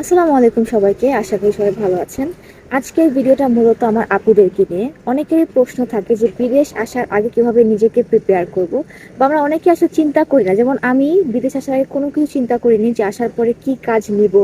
আসসালামু আলাইকুম সবাইকে, আশা করি সবাই ভালো আছেন। আজকের ভিডিওটা মূলত আমার আপুদেরকে নিয়ে। অনেকেরই প্রশ্ন থাকে যে, বিদেশ আসার আগে কীভাবে নিজেকে প্রিপেয়ার করব? বা আমরা অনেকে আসলে চিন্তা করি না। যেমন আমি বিদেশ আসার আগে কোনো কিছু চিন্তা করিনি যে, আসার পরে কি কাজ নিব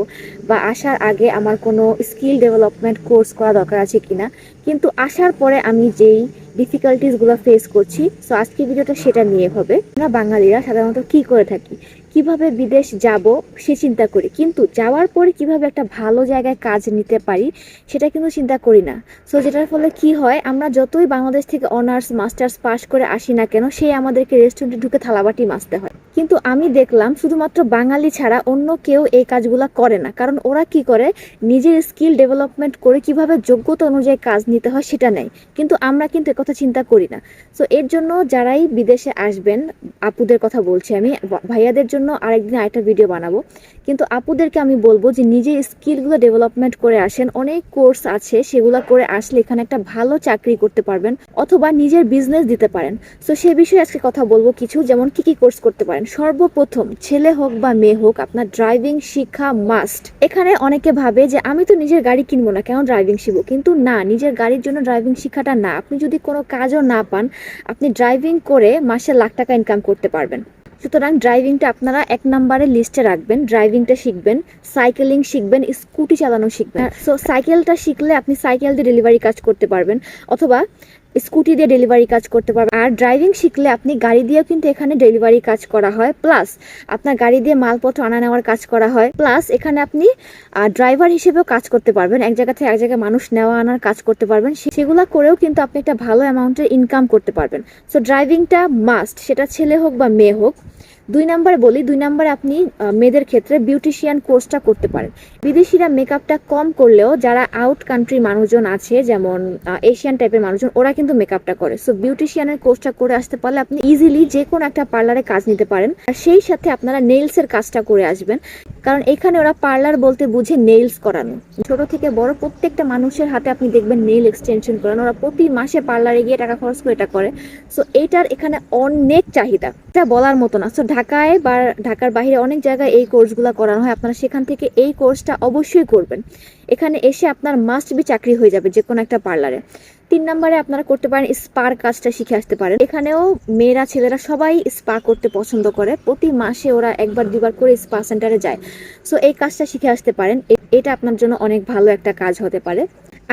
বা আসার আগে আমার কোনো স্কিল ডেভেলপমেন্ট কোর্স করা দরকার আছে কিনা। কিন্তু আসার পরে আমি যেই ডিফিকাল্টিসগুলো ফেস করছি। সো আজকে ভিডিওটা সেটা নিয়ে হবে। আমরা বাঙালিরা সাধারণত কি করে থাকি? কীভাবে বিদেশ যাব সে চিন্তা করি। কিন্তু যাওয়ার পরে কীভাবে একটা ভালো জায়গায় কাজ নিতে পারি, সেটা কিন্তু চিন্তা করি না। সো যেটার ফলে কি হয়, আমরা যতই বাংলাদেশ থেকে অনার্স মাস্টার্স পাশ করে আসি না কেন, সেই আমাদেরকে রেস্টুরেন্টে ঢুকে থালাবাটি মাসতে হয়। কিন্তু আমি দেখলাম শুধুমাত্র বাঙালি ছাড়া অন্য কেউ এই কাজগুলো করে না। কারণ ওরা কি করে? নিজের স্কিল ডেভেলপমেন্ট করে কীভাবে যোগ্যতা অনুযায়ী কাজ নিতে হয় সেটা নেয়। কিন্তু আমরা কিন্তু কথা চিন্তা করি না। সো এর জন্য যারাই বিদেশে আসবেন, আপুদের কথা বলছি আমি ভাইয়াদের জন্য আরেকদিন আরেকটা ভিডিও বানাবো। কিন্তু আপুদেরকে আমি বলব যে, নিজের স্কিলগুলো ডেভেলপমেন্ট করে আসেন। অনেক কোর্স আছে, সেগুলো করে আসলে এখানে একটা ভালো চাকরি করতে পারবেন অথবা নিজের বিজনেস দিতে পারেন। সো সে বিষয়ে আজকে কথা বলব কিছু, যেমন কি কি কোর্স করতে পারেন সর্বপ্রথম ছেলে হোক বা মেয়ে হোক আপনার ড্রাইভিং শিক্ষা মাস্ট এখানে অনেকে ভাবে যে আমি তো নিজের গাড়ি কিনবো না কেন ড্রাইভিং শিখব? কিন্তু না নিজের গাড়ির জন্য ড্রাইভিং শিক্ষাটা না। আপনি যদি কোনো কাজও না পান আপনি ড্রাইভিং করে মাসে লাখ টাকা ইনকাম করতে পারবেন। সুতরাং ড্রাইভিংটা আপনারা এক নম্বরে লিস্টে রাখবেন ড্রাইভিংটা শিখবেন সাইকেলিং শিখবেন স্কুটি চালানো শিখবেন। সো সাইকেলটা শিখলে আপনি সাইকেল দিয়ে ডেলিভারি কাজ করতে পারবেন। অথবা স্কুটি দিয়ে ডেলিভারি কাজ করতে পারবেন আর ড্রাইভিং শিখলে আপনি গাড়ি দিয়েও কিন্তু এখানে ডেলিভারি কাজ করা হয়। প্লাস আপনার গাড়ি দিয়ে মালপত্র আনা নেওয়ার কাজ করা হয়। প্লাস এখানে আপনি ড্রাইভার হিসেবেও কাজ করতে পারবেন। এক জায়গা থেকে এক জায়গায় মানুষ নেওয়া আনার কাজ করতে পারবেন। সেগুলো করেও কিন্তু আপনি একটা ভালো অ্যামাউন্টের ইনকাম করতে পারবেন। সো ড্রাইভিংটা মাস্ট সেটা ছেলে হোক বা মেয়ে হোক। দুই নাম্বার বলি, দুই নাম্বার আপনি মেয়েদের ক্ষেত্রে বিউটিশিয়ান কোর্সটা করতে পারেন। বিদেশিরা মেকআপটা কম করলেও যারা আউট কান্ট্রি মানুষজন আছে, যেমন এশিয়ান টাইপের মানুষজন, ওরা কিন্তু মেকআপটা করে। সো বিউটিশিয়ানের কোর্সটা করে আসতে পারলে আপনি ইজিলি যে কোনো একটা পার্লারে কাজ নিতে পারেন। আর সেই সাথে আপনারা নেইলসের কাজটা করে আসবেন। কারণ এখানে ওরা পার্লার বলতে বুঝে নেইলস করানো। ছোট থেকে বড় প্রত্যেকটা মানুষের হাতে আপনি দেখবেন নেইল এক্সটেনশন করানো। ওরা প্রতি মাসে পার্লারে গিয়ে টাকা খরচ করে এটা করে। সো এটার এখানে অনেক চাহিদা। এটা বলার মতো না। সো ঢাকায় বা ঢাকার বাইরে অনেক জায়গায় এই কোর্সগুলো করানো হয়। আপনারা সেখান থেকে এই কোর্সটা অবশ্যই করবেন। এখানে এসে আপনার মাস্ট বি চাকরি হয়ে যাবে যে কোনো একটা পার্লারে। তিন নম্বরে আপনারা করতে পারেন স্পার কাজটা শিখে আসতে পারেন। এখানেও মেয়েরা, ছেলেরা সবাই স্পা করতে পছন্দ করে। প্রতি মাসে ওরা একবার, দুবার করে স্পা সেন্টারে যায়। সো এই কাজটা শিখে আসতে পারেন। এটা আপনার জন্য অনেক ভালো একটা কাজ হতে পারে।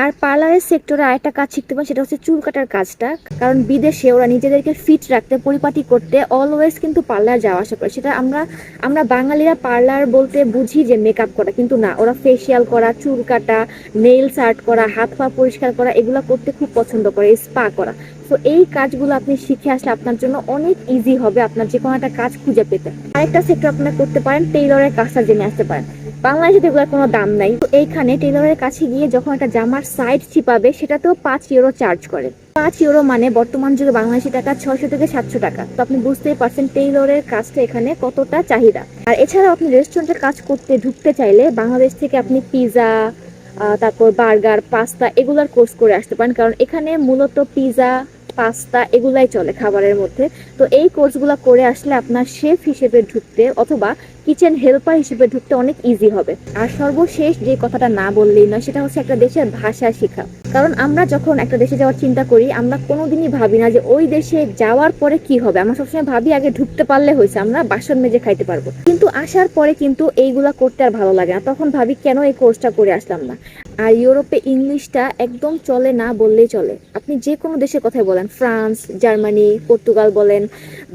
আর পার্লারের সেক্টরে আরেকটা কাজ শিখতে পারেন সেটা হচ্ছে চুল কাটার কাজটা। কারণ বিদেশে ওরা নিজেদেরকে ফিট রাখতে, পরিপাটি করতে অলওয়েজ কিন্তু পার্লার যাওয়া আসা করে। সেটা আমরা আমরা বাঙালিরা পার্লার বলতে বুঝি যে মেকআপ করা, কিন্তু না। ওরা ফেসিয়াল করা, চুল কাটা নেইলস আর্ট করা, হাত পা পরিষ্কার করা, এগুলো করতে খুব পছন্দ করে স্পা করা। তো এই কাজগুলো আপনি শিখে আসলে আপনার জন্য অনেক ইজি হবে আপনার যে কোনো একটা কাজ খুঁজে পেতে। আরেকটা সেক্টর আপনার করতে পারেন টেইলরের কাজটা জেনে আসতে পারেন। বাংলাদেশে তো এগুলোর কোনো দাম নাই। তো এইখানে টেইলরের কাছে গিয়ে যখন একটা জামার সাইড চিপাবে সেটাতেও পাঁচ ইউরো চার্জ করে। পাঁচ ইউরো মানে বর্তমান যুগে বাংলাদেশি টাকা ছয়শো থেকে সাতশো টাকা। তো আপনি বুঝতেই পারছেন টেইলরের কাজটা এখানে কতটা চাহিদা। আর এছাড়াও আপনি রেস্টুরেন্টের কাজ করতে ঢুকতে চাইলে বাংলাদেশ থেকে আপনি পিৎজা তারপর বার্গার পাস্তা এগুলার কোর্স করে আসতে পারেন। কারণ এখানে মূলত পিৎজা পাস্তা এগুলাই চলে খাবারের মধ্যে। তো এই কোর্সগুলো করে আসলে আপনার শেফ হিসেবে ঢুকতে অথবা কিচেন হেল্পার হিসেবে ঢুকতে অনেক ইজি হবে। আর সর্বশেষ যে কথাটা না বললেই নয়, সেটা হচ্ছে একটা দেশের ভাষা শেখা। কারণ আমরা যখন একটা দেশে যাওয়ার চিন্তা করি, আমরা কোনোদিনই ভাবি না যে ওই দেশে যাওয়ার পরে কি হবে। আমরা সবসময় ভাবি আগে ঢুকতে পারলে হয়েছে, আমরা বাসন মেজে খাইতে পারব। কিন্তু আসার পরে কিন্তু এইগুলা করতে আর ভালো লাগে না। তখন ভাবি কেন এই কোর্সটা করে আসলাম না? আর ইউরোপে ইংলিশটা একদম চলে না বললেই চলে। আপনি যে কোনো দেশের কথাই বলেন, ফ্রান্স, জার্মানি, পর্তুগাল বলেন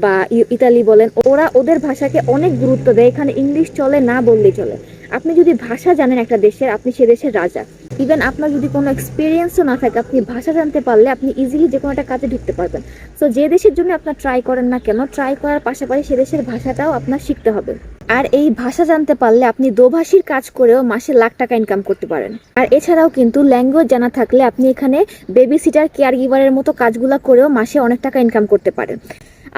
বা ইতালি বলেন, ওরা ওদের ভাষাকে অনেক গুরুত্ব দেয়। এখানে ইংলিশ চলে না বললেই চলে। আপনি যদি ভাষা জানেন একটা দেশের, আপনি সে দেশের রাজা। ইভেন আপনার যদি কোনো এক্সপিরিয়েন্সও না থাকে, আপনি ভাষা জানতে পারলে আপনি ইজিলি যে কোনো একটা কাজে ঢুকতে পারবেন। সো যে দেশের জন্য আপনার ট্রাই করেন না কেন ট্রাই করার পাশাপাশি সে দেশের ভাষাটাও আপনার শিখতে হবে। আর এই ভাষা জানতে পারলে আপনি দোভাষীর কাজ করেও মাসে লাখ টাকা ইনকাম করতে পারেন। আর এছাড়াও কিন্তু ল্যাঙ্গুয়েজ জানা থাকলে আপনি এখানে বেবি সিটার কেয়ার গিভারের মতো কাজগুলো করেও মাসে অনেক টাকা ইনকাম করতে পারেন।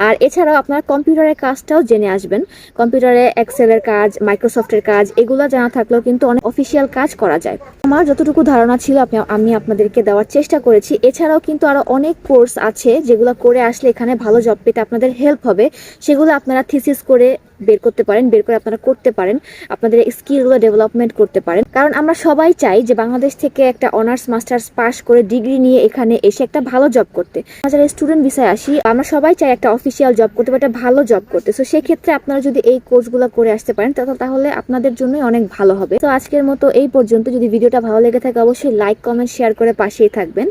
আর এছাড়াও আপনার কম্পিউটারের কাজটাও জেনে আসবেন। কম্পিউটারে এক্সেলের কাজ মাইক্রোসফটের কাজ, এগুলো জানা থাকলেও কিন্তু অনেক অফিসিয়াল কাজ করা যায়। আমার যতটুকু ধারণা ছিল, আপনি, আমি আপনাদেরকে দেওয়ার চেষ্টা করেছি। এছাড়াও কিন্তু আরও অনেক কোর্স আছে যেগুলো করে আসলে এখানে ভালো জব পেতে আপনাদের হেল্প হবে। সেগুলো আপনারা থিসিস করে বের করতে পারেন, বের করে আপনারা করতে পারেন। আপনাদের স্কিলগুলো ডেভেলপমেন্ট করতে পারেন। কারণ আমরা সবাই চাই যে বাংলাদেশ থেকে একটা অনার্স মাস্টার্স পাস করে ডিগ্রি নিয়ে এখানে এসে একটা ভালো জব করতে। যারা স্টুডেন্ট বিষয়ে আসি, আমরা সবাই চাই একটা অফিসিয়াল জব করতে বা একটা ভালো জব করতে। সো সেক্ষেত্রে আপনারা যদি এই কোর্সগুলো করে আসতে পারেন তাহলে আপনাদের জন্যই অনেক ভালো হবে। তো আজকের মতো এই পর্যন্ত। যদি ভিডিওটা ভালো লেগে থাকে অবশ্যই লাইক কমেন্ট শেয়ার করে পাশেই থাকবেন।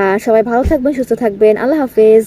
আর সবাই ভালো থাকবেন, সুস্থ থাকবেন। আল্লাহ হাফেজ।